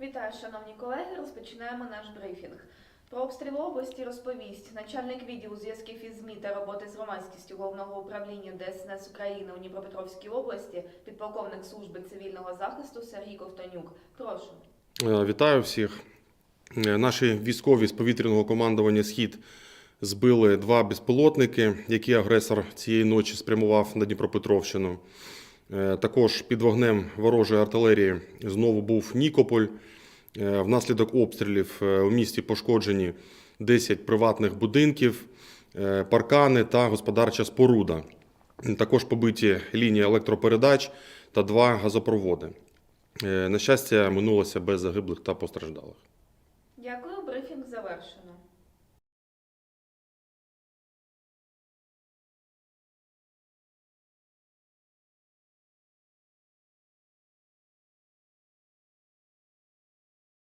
Вітаю, шановні колеги. Розпочинаємо наш брифінг. Про обстріл області розповість начальник відділу зв'язків із ЗМІ та роботи з громадськістю головного управління ДСНС України у Дніпропетровській області, підполковник служби цивільного захисту Сергій Ковтонюк. Прошу. Е, Вітаю всіх. Е, Наші військові з повітряного командування Схід збили два безпілотники, які агресор цієї ночі спрямував на Дніпропетровщину. Е, Також під вогнем ворожої артилерії знову був Нікополь. Е, Внаслідок обстрілів е, у місті пошкоджені 10 приватних будинків, паркани та господарча споруда. Також побиті лінії електропередач та два газопроводи. На щастя, минулося без загиблих та постраждалих. Дякую, брифінг завершено.